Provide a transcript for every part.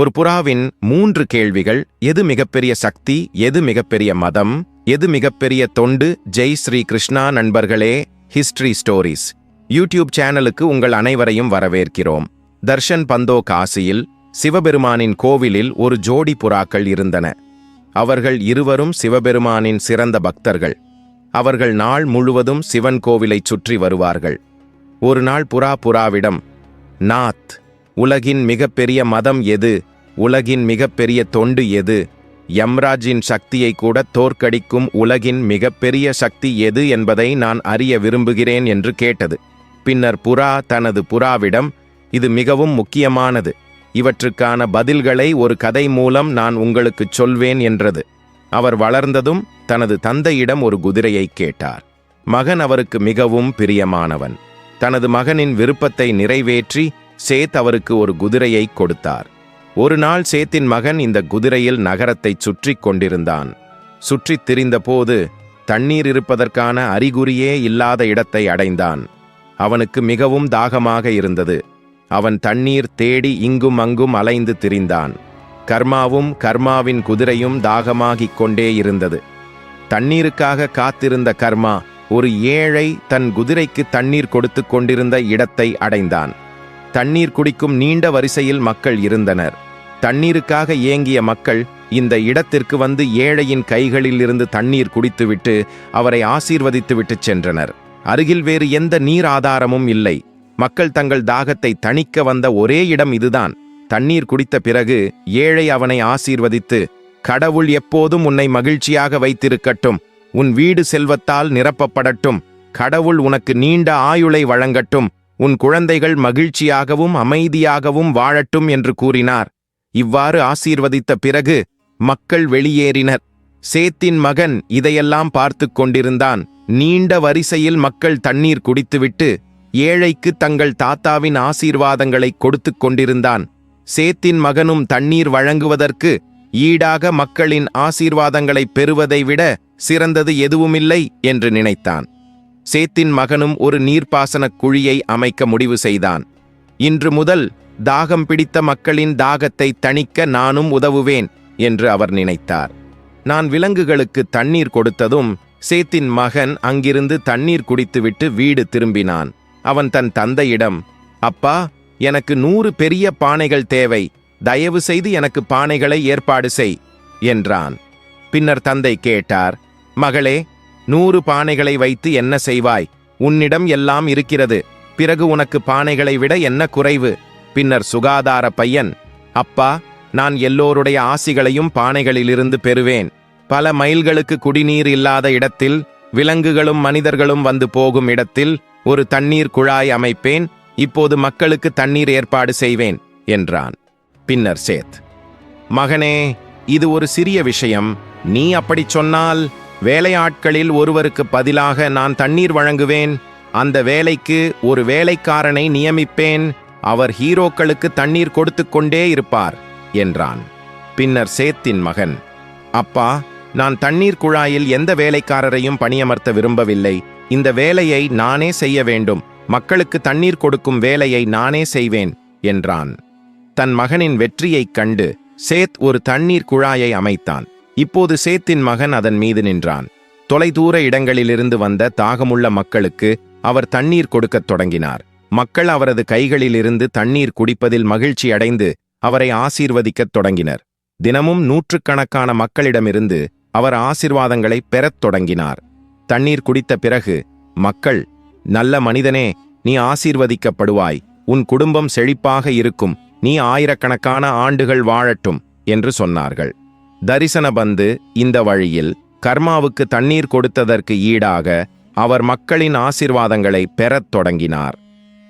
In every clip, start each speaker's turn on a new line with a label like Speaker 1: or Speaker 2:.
Speaker 1: ஒரு புறாவின் மூன்று கேள்விகள் எது மிகப்பெரிய சக்தி எது மிகப்பெரிய மதம் எது மிகப்பெரிய தொண்டு ஜெய் ஸ்ரீ கிருஷ்ணா நண்பர்களே ஹிஸ்டரி ஸ்டோரிஸ் யூடியூப் சேனலுக்கு உங்கள் அனைவரையும் வரவேற்கிறோம். தர்ஷன் பந்தோ காசியில் சிவபெருமானின் கோவிலில் ஒரு ஜோடி புறாக்கள் இருந்தன. அவர்கள் இருவரும் சிவபெருமானின் சிறந்த பக்தர்கள். அவர்கள் நாள் முழுவதும் சிவன் கோவிலைச் சுற்றி வருவார்கள். ஒரு நாள் புறா புறாவிடம் நாத் உலகின் மிகப்பெரிய மதம் எது? உலகின் மிகப்பெரிய தொண்டு எது? யம்ராஜின் சக்தியை கூட தோற்கடிக்கும் உலகின் மிகப்பெரிய சக்தி எது என்பதை நான் அறிய விரும்புகிறேன் என்று கேட்டது. பின்னர் புறா தனது புறாவிடம் இது மிகவும் முக்கியமானது. இவற்றுக்கான பதில்களை ஒரு கதை மூலம் நான் உங்களுக்குச் சொல்வேன் என்றது. அவர் வளர்ந்ததும் தனது தந்தையிடம் ஒரு குதிரையை கேட்டார். மகன் அவருக்கு மிகவும் பிரியமானவன். தனது மகனின் விருப்பத்தை நிறைவேற்றி சேத் அவருக்கு ஒரு குதிரையை கொடுத்தார். ஒரு நாள் சேத்தின் மகன் இந்த குதிரையில் நகரத்தைச் சுற்றிக் கொண்டிருந்தான். சுற்றித் திரிந்தபோது தண்ணீர் இருப்பதற்கான அறிகுறியே இல்லாத இடத்தை அடைந்தான். அவனுக்கு மிகவும் தாகமாக இருந்தது. அவன் தண்ணீர் தேடி இங்கும் அங்கும் அலைந்து திரிந்தான். கர்மாவும் கர்மாவின் குதிரையும் தாகமாகிக் கொண்டே இருந்தது. தண்ணீருக்காக காத்திருந்த கர்மா ஒரு ஏழை தன் குதிரைக்கு தண்ணீர் கொடுத்து கொண்டிருந்த இடத்தை அடைந்தான். தண்ணீர் குடிக்கும் நீண்ட வரிசையில் மக்கள் இருந்தனர். தண்ணீருக்காக ஏங்கிய மக்கள் இந்த இடத்திற்கு வந்து ஏழையின் கைகளில் இருந்து தண்ணீர் குடித்துவிட்டு அவரை ஆசீர்வதித்துவிட்டு சென்றனர். அருகில் வேறு எந்த நீர் ஆதாரமும் இல்லை. மக்கள் தங்கள் தாகத்தை தணிக்க வந்த ஒரே இடம் இதுதான். தண்ணீர் குடித்த பிறகு ஏழை அவனை ஆசீர்வதித்து கடவுள் எப்போதும் உன்னை மகிழ்ச்சியாக வைத்திருக்கட்டும். உன் வீடு செல்வத்தால் நிரப்பப்படட்டும். கடவுள் உனக்கு நீண்ட ஆயுளை வழங்கட்டும். உன் குழந்தைகள் மகிழ்ச்சியாகவும் அமைதியாகவும் வாழட்டும் என்று கூறினார். இவ்வாறு ஆசீர்வதித்த பிறகு மக்கள் வெளியேறினர். சேத்தின் மகன் இதையெல்லாம் பார்த்து கொண்டிருந்தான். நீண்ட வரிசையில் மக்கள் தண்ணீர் குடித்துவிட்டு ஏழைக்கு தங்கள் தாத்தாவின் ஆசீர்வாதங்களை கொடுத்து கொண்டிருந்தான். சேத்தின் மகனும் தண்ணீர் வழங்குவதற்கு ஈடாக மக்களின் ஆசீர்வாதங்களை பெறுவதை விட சிறந்தது எதுவுமில்லை என்று நினைத்தான். சேத்தின் மகனும் ஒரு நீர்ப்பாசனக் குழியை அமைக்க முடிவு செய்தான். இன்று முதல் தாகம் பிடித்த மக்களின் தாகத்தை தணிக்க நானும் உதவுவேன் என்று அவர் நினைத்தார். நான் விலங்குகளுக்கு தண்ணீர் கொடுத்ததும் சேத்தின் மகன் அங்கிருந்து தண்ணீர் குடித்துவிட்டு வீடு திரும்பினான். அவன் தன் தந்தையிடம் அப்பா எனக்கு நூறு பெரிய பானைகள் தேவை. தயவு செய்து எனக்கு பானைகளை ஏற்பாடு செய் என்றான். பின்னர் தந்தை கேட்டார் மகளே நூறு பானைகளை வைத்து என்ன செய்வாய்? உன்னிடம் எல்லாம் இருக்கிறது. பிறகு உனக்கு பானைகளை விட என்ன குறைவு? பின்னர் சுகாதார பையன் அப்பா நான் எல்லோருடைய ஆசிகளையும் பானைகளிலிருந்து பெறுவேன். பல மைல்களுக்கு குடிநீர் இல்லாத இடத்தில் விலங்குகளும் மனிதர்களும் வந்து போகும் இடத்தில் ஒரு தண்ணீர் குழாய் அமைப்பேன். இப்போது மக்களுக்கு தண்ணீர் ஏற்பாடு செய்வேன் என்றான். பின்னர் சேத் மகனே இது ஒரு சிறிய விஷயம். நீ அப்படிச் சொன்னால் வேலையாட்களில் ஒருவருக்கு பதிலாக நான் தண்ணீர் வழங்குவேன். அந்த வேலைக்கு ஒரு வேலைக்காரனை நியமிப்பேன். அவர் ஹீரோக்களுக்கு தண்ணீர் கொடுத்து கொண்டே இருப்பார் என்றான். பின்னர் சேத்தின் மகன் அப்பா நான் தண்ணீர் குழாயில் எந்த வேலைக்காரரையும் பணியமர்த்த விரும்பவில்லை. இந்த வேலையை நானே செய்ய வேண்டும். மக்களுக்கு தண்ணீர் கொடுக்கும் வேலையை நானே செய்வேன் என்றான். தன் மகனின் வெற்றியைக் கண்டு சேத் ஒரு தண்ணீர் குழாயை அமைத்தான். இப்போது சேத்தின் மகன் அதன் மீது நின்றான். தொலைதூர இடங்களிலிருந்து வந்த தாகமுள்ள மக்களுக்கு அவர் தண்ணீர் கொடுக்கத் தொடங்கினார். மக்கள் அவரது கைகளிலிருந்து தண்ணீர் குடிப்பதில் மகிழ்ச்சி அடைந்து அவரை ஆசீர்வதிக்கத் தொடங்கினர். தினமும் நூற்றுக்கணக்கான மக்களிடமிருந்து அவர் ஆசிர்வாதங்களை பெறத் தொடங்கினார். தண்ணீர் குடித்த பிறகு மக்கள் நல்ல மனிதனே நீ ஆசீர்வதிக்கப்படுவாய். உன் குடும்பம் செழிப்பாக இருக்கும். நீ ஆயிரக்கணக்கான ஆண்டுகள் வாழட்டும் என்று சொன்னார்கள். தரிசன பந்து இந்த வழியில் கர்மாவுக்கு தண்ணீர் கொடுத்ததற்கு ஈடாக அவர் மக்களின் ஆசீர்வாதங்களை பெறத் தொடங்கினார்.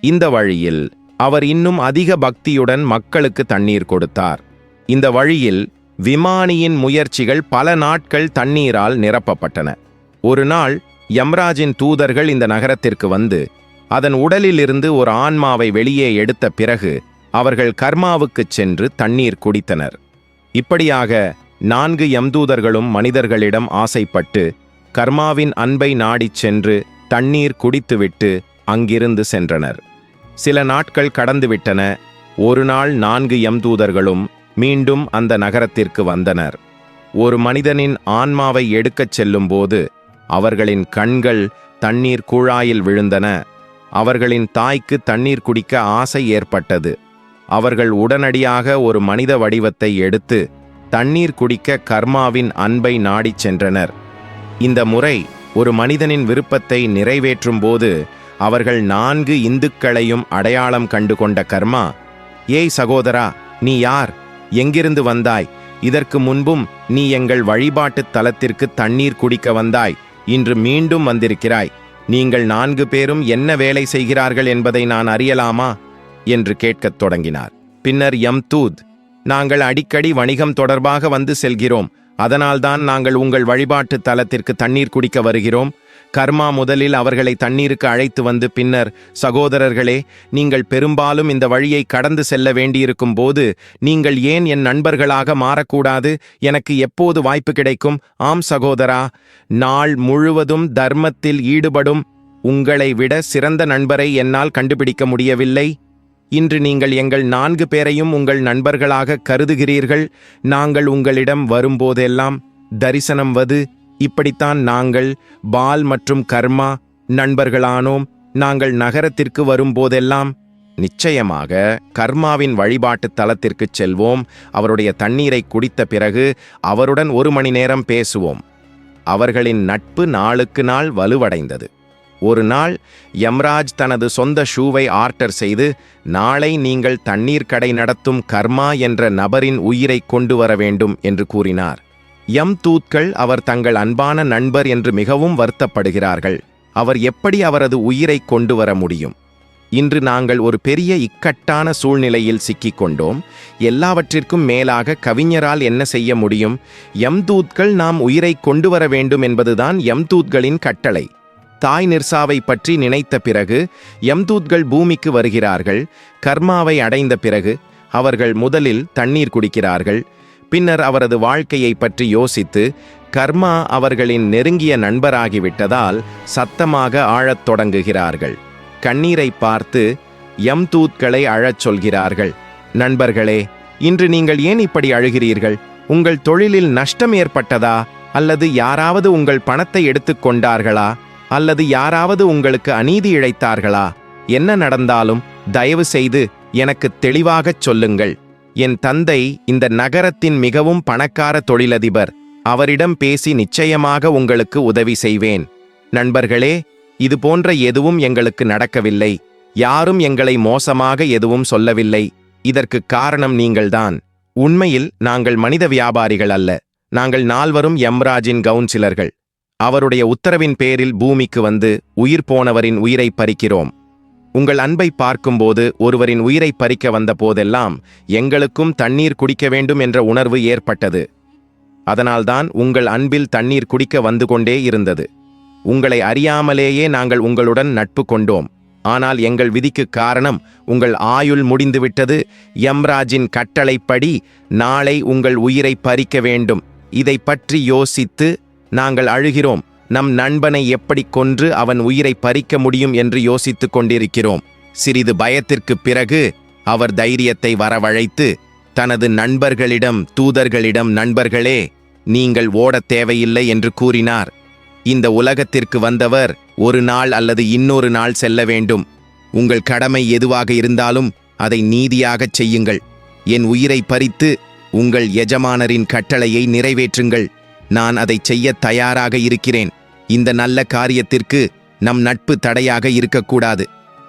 Speaker 1: இந்த வழியில் அவர் இன்னும் அதிக பக்தியுடன் மக்களுக்கு தண்ணீர் கொடுத்தார். இந்த வழியில் விமானியின் முயற்சிகள் பல நாட்கள் தண்ணீரால் நிரப்பப்பட்டன. ஒரு நாள் யம்ராஜின் தூதர்கள் இந்த நகரத்திற்கு வந்து அதன் உடலிலிருந்து ஒரு ஆன்மாவை வெளியே எடுத்த பிறகு அவர்கள் கர்மாவுக்குச் சென்று தண்ணீர் குடித்தனர். இப்படியாக நான்கு யம்தூதர்களும் மனிதர்களிடம் ஆசைப்பட்டு கர்மாவின் அன்பை நாடிச் சென்று தண்ணீர் குடித்துவிட்டு அங்கிருந்து சென்றனர். சில நாட்கள் கடந்துவிட்டன. ஒரு நாள் நான்கு யம்தூதர்களும் மீண்டும் அந்த நகரத்திற்கு வந்தனர். ஒரு மனிதனின் ஆன்மாவை எடுக்கச் செல்லும்போது அவர்களின் கண்கள் தண்ணீர் குழாயில் விழுந்தன. அவர்களின் தாய்க்கு தண்ணீர் குடிக்க ஆசை ஏற்பட்டது. அவர்கள் உடனடியாக ஒரு மனித வடிவத்தை எடுத்து தண்ணீர் குடிக்க கர்மாவின் அன்பை நாடிச் சென்றனர். இந்த முறை ஒரு மனிதனின் விருப்பத்தை நிறைவேற்றும் போது அவர்கள் நான்கு இந்துக்களையும் அடையாளம் கண்டு கொண்ட கர்மா ஏய் சகோதரா நீ யார்? எங்கிருந்து வந்தாய்? இதற்கு முன்பும் நீ எங்கள் வழிபாட்டுத் தலத்திற்கு தண்ணீர் குடிக்க வந்தாய். இன்று மீண்டும் வந்திருக்கிறாய். நீங்கள் நான்கு பேரும் என்ன வேலை செய்கிறார்கள் என்பதை நான் அறியலாமா? என்று கேட்கத் தொடங்கினார். பின்னர் யம்தூத் நாங்கள் அடிக்கடி வணிகம் தொடர்பாக வந்து செல்கிறோம். அதனால்தான் நாங்கள் உங்கள் வழிபாட்டு தலத்திற்கு தண்ணீர் குடிக்க வருகிறோம். கர்மா முதலில் அவர்களை தண்ணீருக்கு அழைத்து வந்து பின்னர் சகோதரர்களே நீங்கள் பெரும்பாலும் இந்த வழியை கடந்து செல்ல வேண்டியிருக்கும் போது நீங்கள் ஏன் என் நண்பர்களாக மாறக்கூடாது? எனக்கு எப்போது வாய்ப்பு கிடைக்கும்? ஆம் சகோதரா நாள் முழுவதும் தர்மத்தில் ஈடுபடும் உங்களை விட சிறந்த நண்பரை என்னால் கண்டுபிடிக்க முடியவில்லை. இன்று நீங்கள் எங்கள் நான்கு பேரையும் உங்கள் நண்பர்களாக கருதுகிறீர்கள். நாங்கள் உங்களிடம் வரும்போதெல்லாம் தரிசனம் வது. இப்படித்தான் நாங்கள் பால் மற்றும் கர்மா நண்பர்களானோம். நாங்கள் நகரத்திற்கு வரும்போதெல்லாம் நிச்சயமாக கர்மாவின் வழிபாட்டுத் தலத்திற்குச் செல்வோம். அவருடைய தண்ணீரை குடித்த பிறகு அவருடன் ஒரு மணி நேரம் பேசுவோம். அவர்களின் நட்பு நாளுக்கு நாள் வலுவடைந்தது. ஒரு நாள் யம்ராஜ் தனது சொந்த ஷூவை ஆர்டர் செய்து நாளை நீங்கள் தண்ணீர் கடை நடத்தும் கர்மா என்ற நபரின் உயிரை கொண்டு வர வேண்டும் என்று கூறினார். யம் தூத்கள் அவர் தங்கள் அன்பான நண்பர் என்று மிகவும் வருத்தப்படுகிறார்கள். அவர் எப்படி அவரது உயிரை கொண்டு வர முடியும்? இன்று நாங்கள் ஒரு பெரிய இக்கட்டான சூழ்நிலையில் சிக்கிக் கொண்டோம். எல்லாவற்றிற்கும் மேலாக கவிஞரால் என்ன செய்ய முடியும்? எம்தூத்கள் நாம் உயிரை கொண்டு வர வேண்டும் என்பதுதான் எம்தூத்களின் கட்டளை. தாய் நிர்சாவை பற்றி நினைத்த பிறகு யம்தூத்கள் பூமிக்கு வருகிறார்கள் கர்மாவை அடைந்த பிறகு அவர்கள் முதலில் தண்ணீர் குடிக்கிறார்கள். பின்னர் அவரது வாழ்க்கையை பற்றி யோசித்து கர்மா அவர்களின் நெருங்கிய நண்பராகிவிட்டதால் சத்தமாக ஆழத் தொடங்குகிறார்கள். கண்ணீரை பார்த்து யம்தூத்களை அழச் சொல்கிறார்கள் நண்பர்களே இன்று நீங்கள் ஏன் இப்படி அழுகிறீர்கள்? உங்கள் தொழிலில் நஷ்டம் ஏற்பட்டதா? அல்லது யாராவது உங்கள் பணத்தை எடுத்துக்கொண்டார்களா அல்லது யாராவது உங்களுக்கு அநீதி இழைத்தார்களா? என்ன நடந்தாலும் தயவு செய்து எனக்கு தெளிவாகச் சொல்லுங்கள். என் தந்தை இந்த நகரத்தின் மிகவும் பணக்கார தொழிலதிபர். அவரிடம் பேசி நிச்சயமாக உங்களுக்கு உதவி செய்வேன். நண்பர்களே இது போன்ற எதுவும் எங்களுக்கு நடக்கவில்லை. யாரும் எங்களை மோசமாக எதுவும் சொல்லவில்லை. இதற்கு காரணம் நீங்கள்தான். உண்மையில் நாங்கள் மனித வியாபாரிகள் அல்ல. நாங்கள் நால்வரும் யம்ராஜின் கவுன்சிலர்கள். அவருடைய உத்தரவின் பேரில் பூமிக்கு வந்து உயிர் போனவரின் உயிரை பறிக்கிறோம். உங்கள் அன்பை பார்க்கும்போது ஒருவரின் உயிரை பறிக்க வந்த போதெல்லாம் எங்களுக்கும் தண்ணீர் குடிக்க வேண்டும் என்ற உணர்வு ஏற்பட்டது. அதனால்தான் உங்கள் அன்பில் தண்ணீர் குடிக்க வந்து கொண்டே இருந்தது. உங்களை அறியாமலேயே நாங்கள் உங்களுடன் நட்பு கொண்டோம். ஆனால் எங்கள் விதிக்கு காரணம் உங்கள் ஆயுள் முடிந்துவிட்டது. யம்ராஜின் கட்டளைப்படி நாளை உங்கள் உயிரை பறிக்க வேண்டும். இதை பற்றி யோசித்து நாங்கள் அழுகிறோம். நம் நண்பனை எப்படி கொன்று அவன் உயிரை பறிக்க முடியும் என்று யோசித்துக் கொண்டிருக்கிறோம். சிறிது பயத்திற்குப் பிறகு அவர் தைரியத்தை வரவழைத்து தனது நண்பர்களிடம் தூதர்களிடம் நண்பர்களே நீங்கள் ஓடத் தேவையில்லை என்று கூறினார். இந்த உலகத்திற்கு வந்தவர் ஒரு நாள் அல்லது இன்னொரு நாள் செல்ல வேண்டும். உங்கள் கடமை எதுவாக இருந்தாலும் அதை நீதியாகச் செய்யுங்கள். என் உயிரை பறித்து உங்கள் எஜமானரின் கட்டளையை நிறைவேற்றுங்கள். நான் அதை செய்ய தயாராக இருக்கிறேன். இந்த நல்ல காரியத்திற்கு நம் நட்பு தடையாக இருக்கக்கூடாது.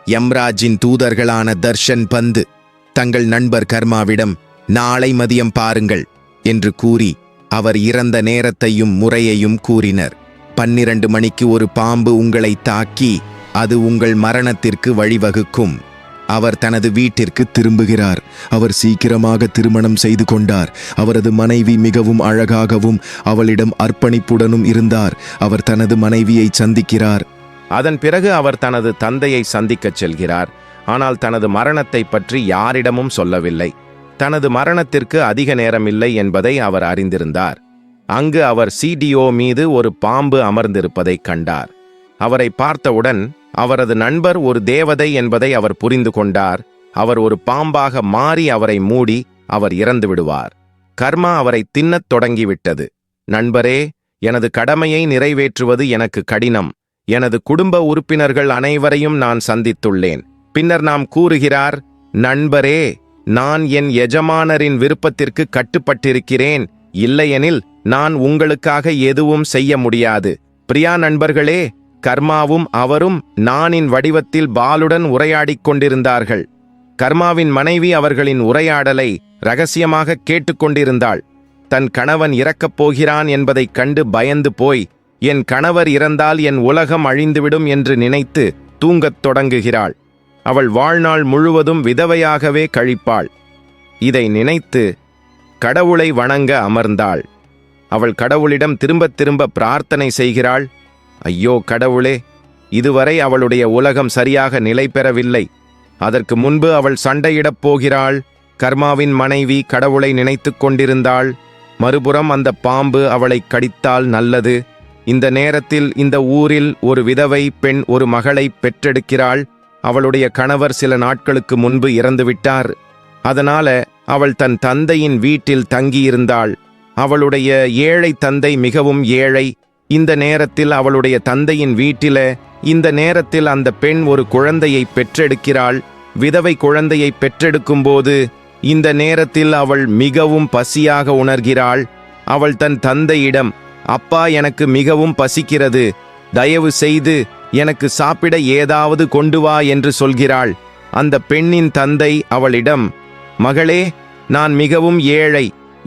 Speaker 1: யம்ராஜின் தூதர்களான தர்ஷன் பந்து தங்கள் நண்பர் கர்மாவிடம் நாளை மதியம் பாருங்கள் என்று கூறி அவர் இறந்த நேரத்தையும் முறையையும் கூறினர். பன்னிரண்டு மணிக்கு ஒரு பாம்பு உங்களை தாக்கி அது உங்கள் மரணத்திற்கு வழிவகுக்கும். அவர் தனது வீட்டிற்கு திரும்புகிறார். அவர் சீக்கிரமாக திருமணம் செய்து கொண்டார். அவரது மனைவி மிகவும் அழகாகவும் அவளிடம் அர்ப்பணிப்புடனும் இருந்தார். அவர் தனது மனைவியை சந்திக்கிறார். அதன் பிறகு அவர் தனது தந்தையை சந்திக்கச் செல்கிறார். ஆனால் தனது மரணத்தை பற்றி யாரிடமும் சொல்லவில்லை. தனது மரணத்திற்கு அதிக நேரமில்லை என்பதை அவர் அறிந்திருந்தார். அங்கு அவர் சிடிஓ மீது ஒரு பாம்பு அமர்ந்திருப்பதைக் கண்டார். அவரை பார்த்தவுடன் அவரது நண்பர் ஒரு தேவதை என்பதை அவர் புரிந்து கொண்டார். அவர் ஒரு பாம்பாக மாறி அவரை மூடி அவர் இறந்து விடுவார். கர்மா அவரை தின்னத் தொடங்கிவிட்டது. நண்பரே எனது கடமையை நிறைவேற்றுவது எனக்கு கடினம். எனது குடும்ப உறுப்பினர்கள் அனைவரையும் நான் சந்தித்துள்ளேன். பின்னர் நாம் கூறுகிறார் நண்பரே நான் என் எஜமானரின் விருப்பத்திற்கு கட்டுப்பட்டிருக்கிறேன். இல்லையெனில் நான் உங்களுக்காக எதுவும் செய்ய முடியாது. பிரியா நண்பர்களே கர்மாவும் அவரும் நானின் வடிவத்தில் பாலுடன் உரையாடிக் கொண்டிருந்தார்கள். கர்மாவின் மனைவி அவர்களின் உரையாடலை ரகசியமாக கேட்டுக்கொண்டிருந்தாள் தன் கணவன் இறக்கப் போகிறான் என்பதைக் கண்டு பயந்து போய் என் கணவர் இறந்தால் என் உலகம் அழிந்துவிடும் என்று நினைத்து தூங்கத் தொடங்குகிறாள். அவள் வாழ்நாள் முழுவதும் விதவையாகவே கழிப்பாள். இதை நினைத்து கடவுளை வணங்க அமர்ந்தாள். அவள் கடவுளிடம் திரும்பத் திரும்ப பிரார்த்தனை செய்கிறாள். ஐயோ கடவுளே இதுவரை அவளுடைய உலகம் சரியாக நிலை பெறவில்லை. அதற்கு முன்பு அவள் சண்டையிடப் போகிறாள். கர்மாவின் மனைவி கடவுளை நினைத்துக் கொண்டிருந்தாள். மறுபுறம் அந்த பாம்பு அவளை கடித்தால் நல்லது. இந்த நேரத்தில் இந்த ஊரில் ஒரு விதவை பெண் ஒரு மகளை பெற்றெடுக்கிறாள். அவளுடைய கணவர் சில நாட்களுக்கு முன்பு இறந்துவிட்டார். அதனால அவள் தன் தந்தையின் வீட்டில் தங்கியிருந்தாள். அவளுடைய ஏழை தந்தை மிகவும் ஏழை இந்த நேரத்தில் அவளுடைய தந்தையின் வீட்டில இந்த நேரத்தில் அந்த பெண் ஒரு குழந்தையை பெற்றெடுக்கிறாள். விதவை குழந்தையை பெற்றெடுக்கும்போது இந்த நேரத்தில் அவள் மிகவும் பசியாக உணர்கிறாள். அவள் தன் தந்தையிடம் அப்பா எனக்கு மிகவும் பசிக்கிறது. தயவு செய்து எனக்கு சாப்பிட ஏதாவது கொண்டு வா என்று சொல்கிறாள். அந்த பெண்ணின் தந்தை அவளிடம் மகளே நான் மிகவும் ஏழை.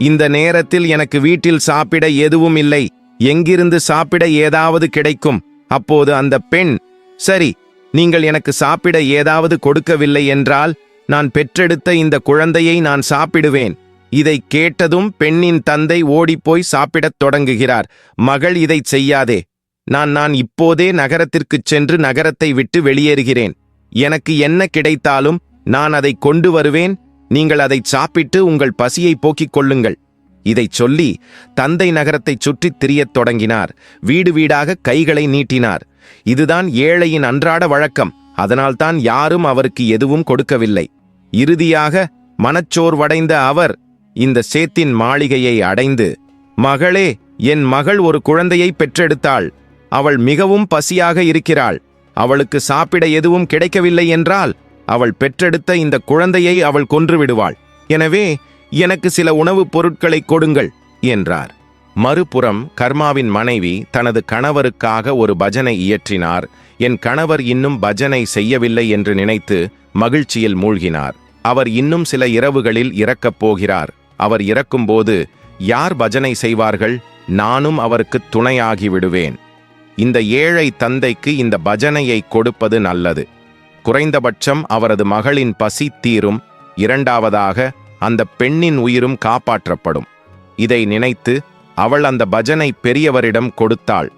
Speaker 1: இந்த நேரத்தில் எனக்கு வீட்டில் சாப்பிட எதுவும் இல்லை. எங்கிருந்து சாப்பிட ஏதாவது கிடைக்கும். அப்போது அந்த பெண் சரி நீங்கள் எனக்கு சாப்பிட ஏதாவது கொடுக்கவில்லை என்றால் நான் பெற்றெடுத்த இந்த குழந்தையை நான் சாப்பிடுவேன். இதை கேட்டதும் பெண்ணின் தந்தை ஓடிப்போய் சாப்பிடத் தொடங்குகிறார். மகள் இதை செய்யாதே. நான் நான் இப்போதே நகரத்திற்குச் சென்று நகரத்தை விட்டு வெளியேறுகிறேன். எனக்கு என்ன கிடைத்தாலும் நான் அதை கொண்டு வருவேன். நீங்கள் அதை சாப்பிட்டு உங்கள் பசியை போக்கிக் கொள்ளுங்கள். இதைச் சொல்லி தந்தை நகரத்தைச் சுற்றித் திரியத் தொடங்கினார். வீடு வீடாக கைகளை நீட்டினார். இதுதான் ஏழையின் அன்றாட வழக்கம். அதனால்தான் யாரும் அவருக்கு எதுவும் கொடுக்கவில்லை. இறுதியாக மனச்சோர்வடைந்த அவர் இந்த சேத்தின் மாளிகையை அடைந்து மகளே என் மகள் ஒரு குழந்தையை பெற்றெடுத்தாள். அவள் மிகவும் பசியாக இருக்கிறாள். அவளுக்கு சாப்பிட எதுவும் கிடைக்கவில்லை என்றால் அவள் பெற்றெடுத்த இந்த குழந்தையை அவள் கொன்றுவிடுவாள் எனவே எனக்கு சில உணவுப் பொருட்களை கொடுங்கள் என்றார். மறுபுறம் கர்மாவின் மனைவி தனது கணவருக்காக ஒரு பஜனை இயற்றினார். என் கணவர் இன்னும் பஜனை செய்யவில்லை என்று நினைத்து மகிழ்ச்சியில் மூழ்கினார். அவர் இன்னும் சில இரவுகளில் இறக்கப் போகிறார். அவர் இறக்கும்போது யார் பஜனை செய்வார்கள்? நானும் அவருக்கு துணையாகி விடுவேன். இந்த ஏழை தந்தைக்கு இந்த பஜனையை கொடுப்பது நல்லது. குறைந்தபட்சம் அவரது மகளின் பசி தீரும். இரண்டாவதாக அந்த பெண்ணின் உயிரும் காப்பாற்றப்படும். இதை நினைத்து அவள் அந்த பஜனை பெரியவரிடம் கொடுத்தாள்.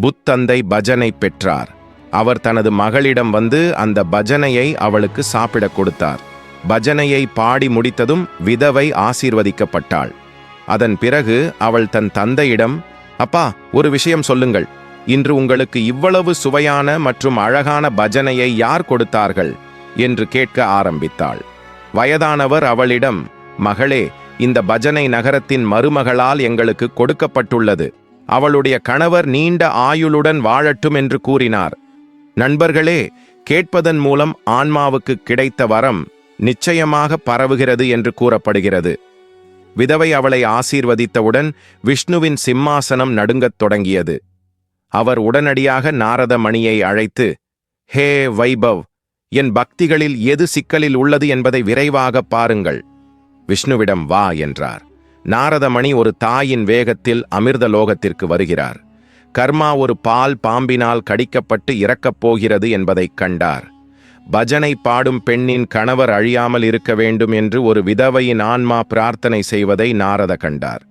Speaker 1: புத்தந்தை பஜனை பெற்றார். அவர் தனது மகளிடம் வந்து அந்த பஜனையை அவளுக்கு சாப்பிடக் கொடுத்தார். பஜனையை பாடி முடித்ததும் விதவை ஆசீர்வதிக்கப்பட்டாள். அதன் பிறகு அவள் தன் தந்தையிடம் அப்பா ஒரு விஷயம் சொல்லுங்கள். இன்று உங்களுக்கு இவ்வளவு சுவையான மற்றும் அழகான பஜனையை யார் கொடுத்தார்கள்? என்று கேட்க ஆரம்பித்தாள். வயதானவர் அவளிடம் மகளே இந்த பஜனை நகரத்தின் மருமகளால் எங்களுக்கு கொடுக்கப்பட்டுள்ளது. அவளுடைய கணவர் நீண்ட ஆயுளுடன் வாழட்டும் என்று கூறினார். நண்பர்களே கேட்பதன் மூலம் ஆன்மாவுக்கு கிடைத்த வரம் நிச்சயமாக பரவுகிறது என்று கூறப்படுகிறது. விதவை அவளை ஆசீர்வதித்தவுடன் விஷ்ணுவின் சிம்மாசனம் நடுங்கத் தொடங்கியது. அவர் உடனடியாக நாரத மணியை அழைத்து ஹே வைபவ் என் பக்திகளில் எது சிக்கலில் உள்ளது என்பதை விரைவாக பாருங்கள். விஷ்ணுவிடம் வா என்றார். நாரதமணி ஒரு தாயின் வேகத்தில் அமிர்த லோகத்திற்கு வருகிறார். கர்மா ஒரு பால் பாம்பினால் கடிக்கப்பட்டு இறக்கப் போகிறது என்பதைக் கண்டார். பஜனை பாடும் பெண்ணின் கணவர் அழியாமல் இருக்க வேண்டும் என்று ஒரு விதவையின் ஆன்மா பிரார்த்தனை செய்வதை நாரத கண்டார்.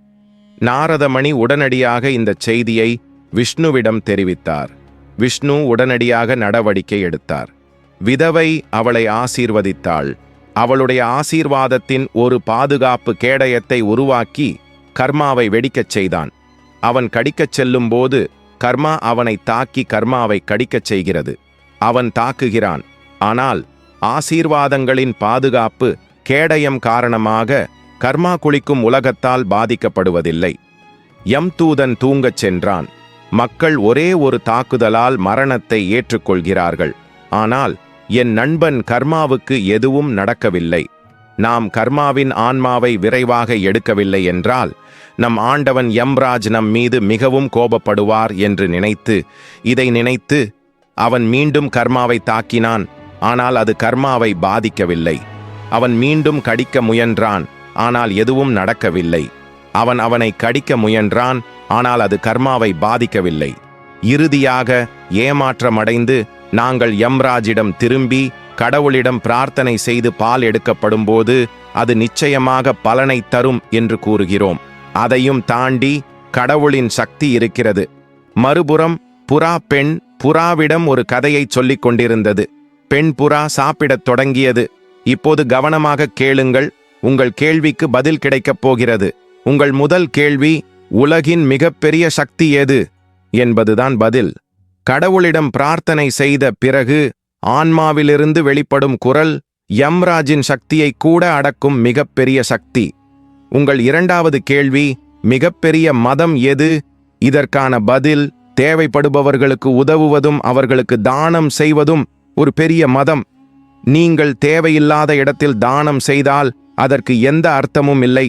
Speaker 1: நாரதமணி உடனடியாக இந்த செய்தியை விஷ்ணுவிடம் தெரிவித்தார். விஷ்ணு உடனடியாக நடவடிக்கை எடுத்தார். விதவை அவளை ஆசீர்வதித்தாள். அவளுடைய ஆசீர்வாதத்தின் ஒரு பாதுகாப்பு கேடயத்தை உருவாக்கி கர்மாவை வெடிக்கச் செய்தான். அவன் கடிக்கச் செல்லும்போது கர்மா அவனை தாக்கி கர்மாவை கடிக்கச் செய்கிறது. அவன் தாக்குகிறான். ஆனால் ஆசீர்வாதங்களின் பாதுகாப்பு கேடயம் காரணமாக கர்மா குளிக்கும் உலகத்தால் பாதிக்கப்படுவதில்லை. எம் தூதன் தூங்கச் சென்றான். மக்கள் ஒரே ஒரு தாக்குதலால் மரணத்தை ஏற்றுக்கொள்கிறார்கள். ஆனால் என் நண்பன் கர்மாவுக்கு எதுவும் நடக்கவில்லை. நாம் கர்மாவின் ஆன்மாவை விரைவாக எடுக்கவில்லை என்றால் நம் ஆண்டவன் யம்ராஜ் நம் மீது மிகவும் கோபப்படுவார் என்று நினைத்து இதை நினைத்து அவன் மீண்டும் கர்மாவை தாக்கினான். ஆனால் அது கர்மாவை பாதிக்கவில்லை. அவன் மீண்டும் கடிக்க முயன்றான் ஆனால் எதுவும் நடக்கவில்லை. அவன் அவனை கடிக்க முயன்றான் ஆனால் அது கர்மாவை பாதிக்கவில்லை. இறுதியாக ஏமாற்றமடைந்து நாங்கள் யம்ராஜிடம் திரும்பி கடவுளிடம் பிரார்த்தனை செய்து பால் எடுக்கப்படும்போது அது நிச்சயமாக பலனை தரும் என்று கூறுகிறோம். அதையும் தாண்டி கடவுளின் சக்தி இருக்கிறது. மறுபுறம் புறா பெண் புறாவிடம் ஒரு கதையைச் சொல்லிக் கொண்டிருந்தது. பெண் புறா சாப்பிடத் தொடங்கியது. இப்போது கவனமாக கேளுங்கள் உங்கள் கேள்விக்கு பதில் கிடைக்கப் போகிறது. உங்கள் முதல் கேள்வி உலகின் மிகப்பெரிய சக்தி எது என்பதுதான் பதில். கடவுளிடம் பிரார்த்தனை செய்த பிறகு ஆன்மாவிலிருந்து வெளிப்படும் குரல் யம்ராஜின் சக்தியை கூட அடக்கும் மிகப்பெரிய சக்தி. உங்கள் இரண்டாவது கேள்வி மிகப்பெரிய மதம் எது? இதற்கான பதில் தேவைப்படுபவர்களுக்கு உதவுவதும் அவர்களுக்கு தானம் செய்வதும் ஒரு பெரிய மதம். நீங்கள் தேவையில்லாத இடத்தில் தானம் செய்தால் அதற்கு எந்த அர்த்தமும் இல்லை.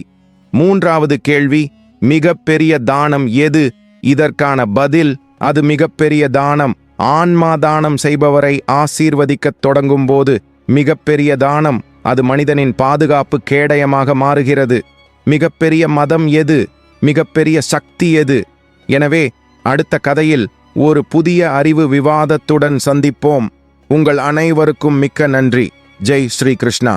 Speaker 1: மூன்றாவது கேள்வி மிகப்பெரிய தானம் எது? இதற்கான பதில் அது மிகப்பெரிய தானம். ஆன்மா தானம் செய்பவரை ஆசீர்வதிக்கத் தொடங்கும்போது மிகப்பெரிய தானம். அது மனிதனின் பாதுகாப்பு கேடயமாக மாறுகிறது. மிகப்பெரிய மதம் எது? மிகப்பெரிய சக்தி எது? எனவே அடுத்த கதையில் ஒரு புதிய அறிவு விவாதத்துடன் சந்திப்போம். உங்கள் அனைவருக்கும் மிக்க நன்றி. ஜெய் ஸ்ரீ கிருஷ்ணா.